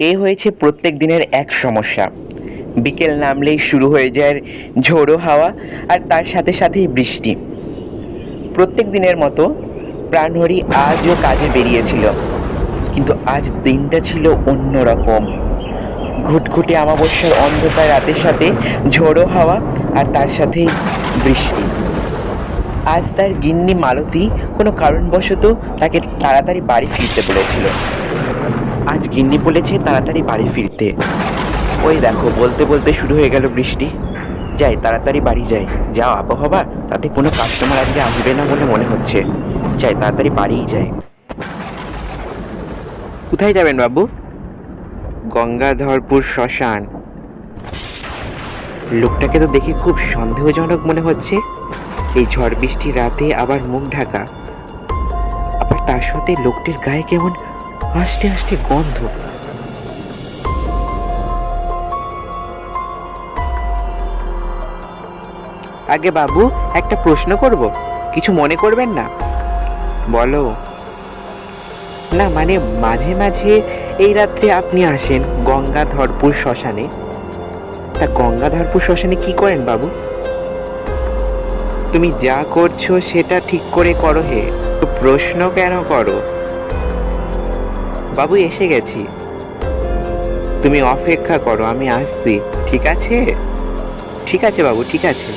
এ হয়েছে প্রত্যেক দিনের এক সমস্যা। বিকেল নামলেই শুরু হয়ে যায় ঝোড়ো হাওয়া আর তার সাথে সাথেই বৃষ্টি। প্রত্যেক দিনের মতো প্রাণহরি আজও কাজে বেরিয়েছিল। কিন্তু আজ দিনটা ছিল অন্যরকম ঘুটঘুটে অমাবস্যার অন্ধকার রাতের সাথে ঝোড়ো হাওয়া আর তার সাথেই বৃষ্টি। আজ তার গিন্নি মালতী কোনো কারণবশত তাকে তাড়াতাড়ি বাড়ি ফিরতে বলেছিল। আজ গিন্নি বলেছে তাড়াতাড়ি বাড়ি ফিরতে। ওই দেখো, বলতে বলতে শুরু হয়ে গেল বৃষ্টি। যাই, তাড়াতাড়ি বাড়ি যাই। যাও আবহাওয়া তাতে কোনো কাস্টমার আজকে আসবে না বলে মনে হচ্ছে। যাই, তাড়াতাড়ি বাড়িই যাই। কোথায় যাবেন বাবু? গঙ্গাধরপুর শ্মশান। লোকটাকে তো দেখে খুব সন্দেহজনক মনে হচ্ছে। এই ঝড় বৃষ্টি রাতে আবার মুখ ঢাকা। আবার তার সাথে লোকটির গায়ে কেমন আস্তে আস্তে গন্ধ। আগে বাবু, একটা প্রশ্ন করব। কিছু মনে করবেন না? বলো। না মানে মাঝে মাঝে এই রাত্রে আপনি আসেন গঙ্গাধরপুর শ্মশানে। তা গঙ্গাধরপুর শ্মশানে কি করেন বাবু? তুমি যা করছ সেটা ঠিক করে করো হে। প্রশ্ন কেন করো? বাবু, এসে গেছি। তুমি অপেক্ষা করো, আমি আসছি, ঠিক আছে? ঠিক আছে বাবু, ঠিক আছে।